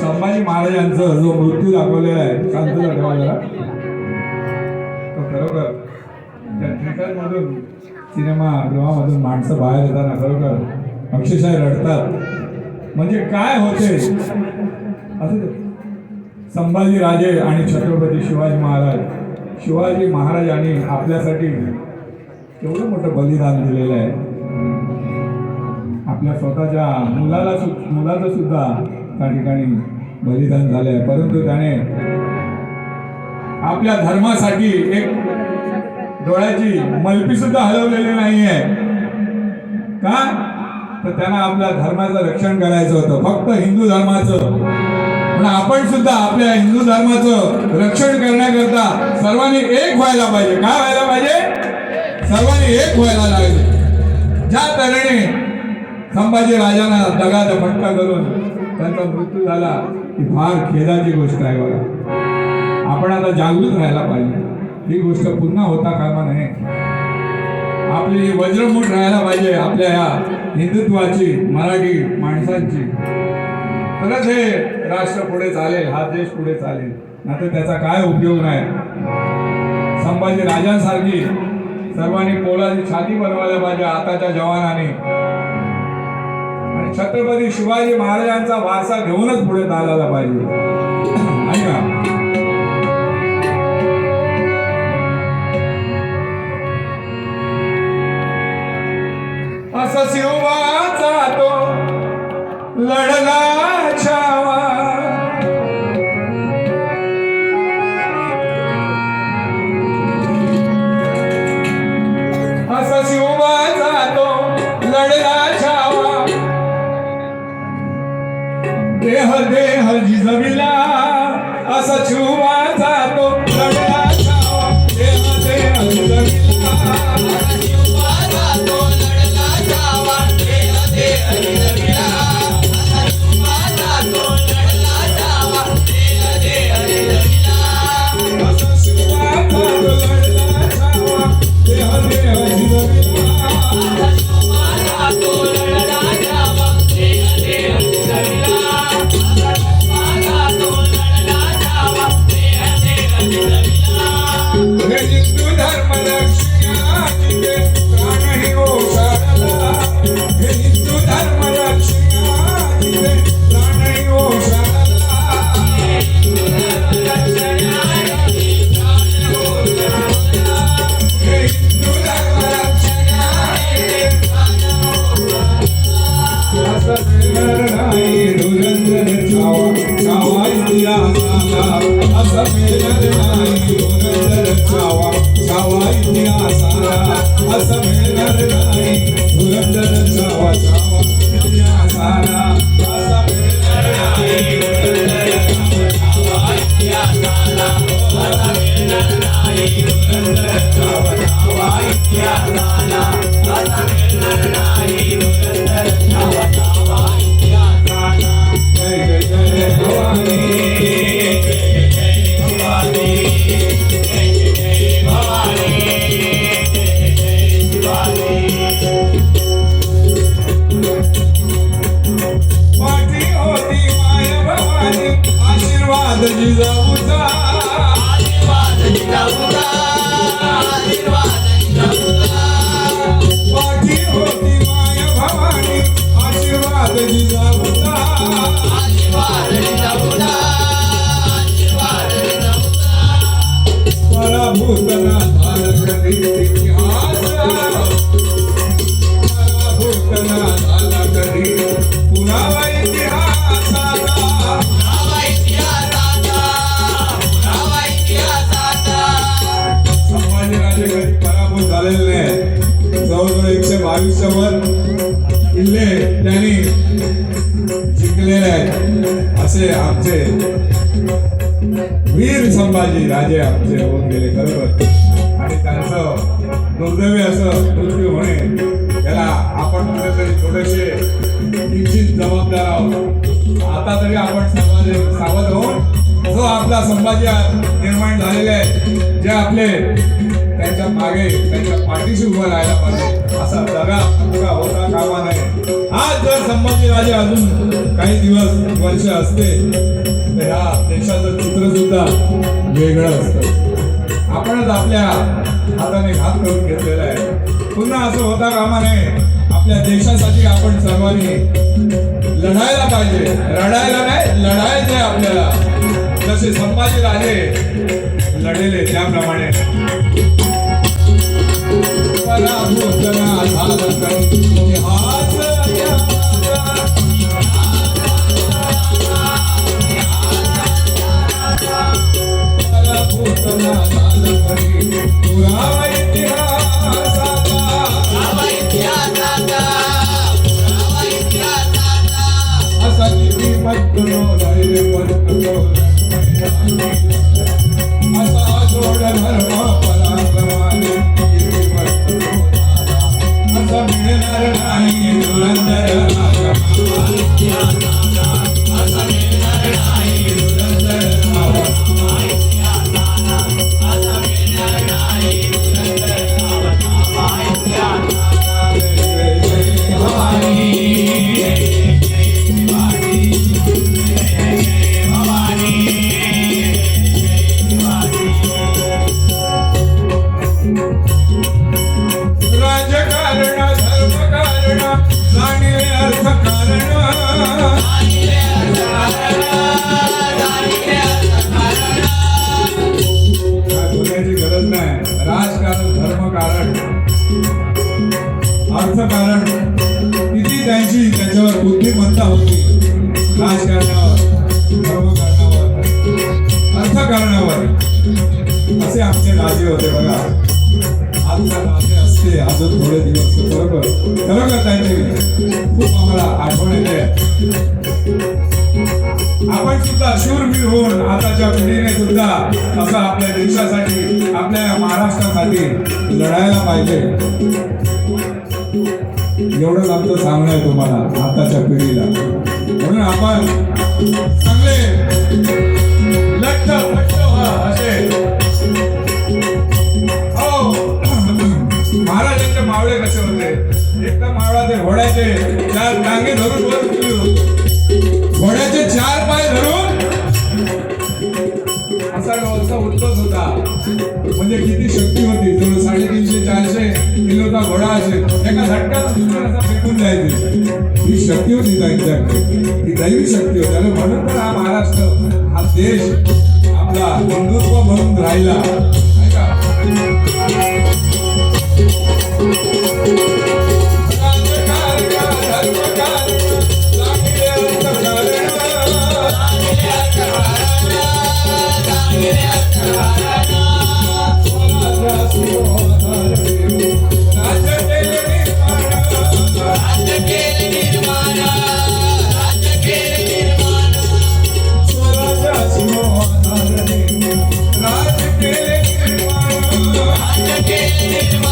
संभाजी महाराजांचा जो मृत्यू दाखवलेला आहे शांत दाखवा जरा. तो खरोखर त्या थिएटरमधून सिनेमा गृहामधून माणसं बाहेर येताना खरोखर अक्षरशः रडतात. म्हणजे काय होते? असं संभाजी राजे आणि छत्रपती शिवाजी महाराज. शिवाजी महाराजांनी आपल्यासाठी केवढं मोठं बलिदान दिलेलं आहे. आपल्या स्वतःच्या मुलाला सु मुलाचं सुद्धा त्या ठिकाणी बलिदान झालं आहे परंतु त्याने आपल्या धर्मासाठी एक डोळ्याची मलपी सुद्धा हलवलेली नाही आहे का? तर त्यांना आपल्या धर्माचं रक्षण करायचं होतं. फक्त हिंदू धर्माचं. पण आपण सुद्धा आपल्या हिंदू धर्माचं रक्षण करण्याकरता सर्वांनी एक व्हायला पाहिजे. काय व्हायला पाहिजे? सर्वांनी एक व्हायला लागले. ज्या तऱ्हेने संभाजी राजांना दगा फटका करून त्यांचा मृत्यू झाला ही फार खेदाची गोष्ट आहे बघा. आपण आता जागृत राहायला पाहिजे. ही गोष्ट पुन्हा होता कामा नये. आपली वज्रमूठ राहायला पाहिजे आपल्या या हिंदुत्वाची मराठी माणसांची. तरच हे राष्ट्र पुढे चालेल हा देश पुढे चालेल. नाहीतर त्याचा काय उपयोग नाही. संभाजी राजांसारखी सर्वांनी पोलाची छाती बनवायला पाहिजे आताच्या जवानाने. आणि छत्रपती शिवाजी महाराजांचा वारसा घेऊनच पुढे चालायला पाहिजे. ऐका. असं शिवाचा तो लढला. असं मिळणार झालं कधी इतिहास? पुरावा पराभूत झालेले जवळजवळ एकशे बावीसवर किल्ले त्यांनी जिंकलेले आहेत. असे आमचे वीर संभाजी राजे आमचे होऊन गेले बरोबर आणि त्यांचं दुर्दैवी असं मृत्यू होणे याला आपण कुठेतरी थोडेसे निश्चित जबाबदार आहोत. आता तरी आपण समाज सावध होऊन जो आपला संभाजी निर्माण झालेले आहे जे आपले त्यांच्या मागे त्यांच्या पाठीशी उभं राहायला पाहिजे असा दगा पुरा होता कामा नये आज जर संभाजीराजे अजून काही दिवस वर्ष असते तर ह्या देशाचं चित्र सुद्धा वेगळं असतं. आपणच आपल्या हाताने घात करून घेतलेला आहे. पुन्हा असं होता कामा नये आपल्या देशासाठी आपण सर्वांनी लढायला पाहिजे. रडायला नाही लढायचं आहे आपल्याला. जसे संभाजी राजे लढेले त्याप्रमाणे. पराभूतना अर्थकारणावर असे आमचे राजे होते बघा. आजचा राजे असते अजून थोडे दिवस बरोबर. खरोखर त्यांची खूप आम्हाला आठवण येते. आपण सुद्धा शूरवीर होऊन आताच्या पिढीने सुद्धा असं आपल्या देशासाठी आपल्या महाराष्ट्रासाठी लढायला पाहिजे. एवढंच आमचं सांगणं आहे तुम्हाला आताच्या पिढीला. म्हणून आपण चांगले हो. महाराजांच्या मावळे कसे होते? एकदा मावळा ते घोड्याचे चार टांगे धरून वर असा गावचा उठतच होता. म्हणजे किती शक्ती होती. जवळ साडेतीनशे चारशे किलोचा घोडा असेल. एका झटक्यात असा फेकून जायचे ही शक्ती होती त्यांच्याकडे ही दैवी शक्ती होती. आणि म्हणून तर हा महाराष्ट्र हा देश आपला हिंदुत्व म्हणून राहिला. नाही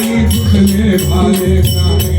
नाही. दुखले भाले नाही